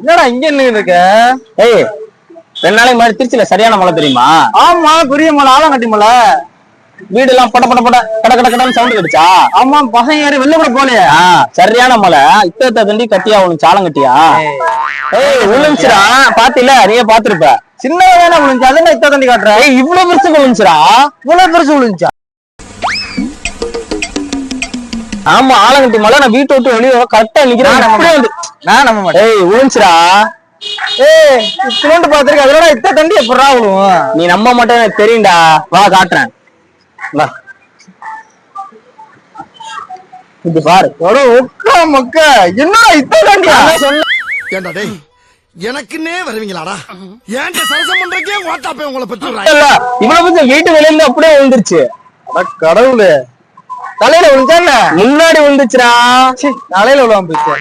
என்னடா இங்க இருக்க? ஏய் ரெண்டு நாளைக்கு முன்னாடி திருச்சியில சரியான மழை தெரியுமா? ஆமா பெரிய மலை ஆலங்கட்டி மலை வீடு எல்லாம் பட பட பட கட கட கடன்னு சவுண்ட் கிடைச்சா ஆமா பசங்க யாரும் வெளில கூட போலையே சரியான மழை. இத்த தண்டி கட்டியா உனக்கு சாலம் கட்டியா? ஏய். விழுந்துச்சுடா. பாத்தில நீயே பாத்திருப்ப. சின்ன வேணா விழுந்துச்சு. அதை நான் இத்த தண்டி காட்டுறேன் ஏய் இவ்வளவு பெருசு விழுந்துச்சுடா. இவ்வளவு பெருசு விழுந்துச்சா? ஆமா ஆலங்கட்டி மழை நான் வீட்டை விட்டு வெளியே கரெக்டா நிக்கிறேன். அப்படியே வந்து நான் நம்ப மாட்டேன். ஏய் விழுந்துச்சுடா ஏய் இத்தனோண்டு பாத்திருக்க அதோட இத்த தண்டி எப்படா விழுவும்? நீ நம்ப மாட்டேன்னு எனக்கு தெரியும்டா. வா காட்டுறேன். வா. இது பாரு. எவ்வளோ ஒக்கா மக்கா. என்னடா இத்த தண்டியா நான் சொன்ன ஏண்டா டேய் எனக்குன்னே வருவீங்களாடா? ஏன்ட்ட சரசம் பண்றக்கே ஓட்டாப்பே உங்களை இல்ல, இவ்வளவு வீட்டு வெளியில அப்படியே விழுந்துருச்சு. அட கடவுளே. தலையில விழுந்தா என்ன? முன்னாடி விழுந்துச்சுடா. தலையில விழுவாம போச்சு.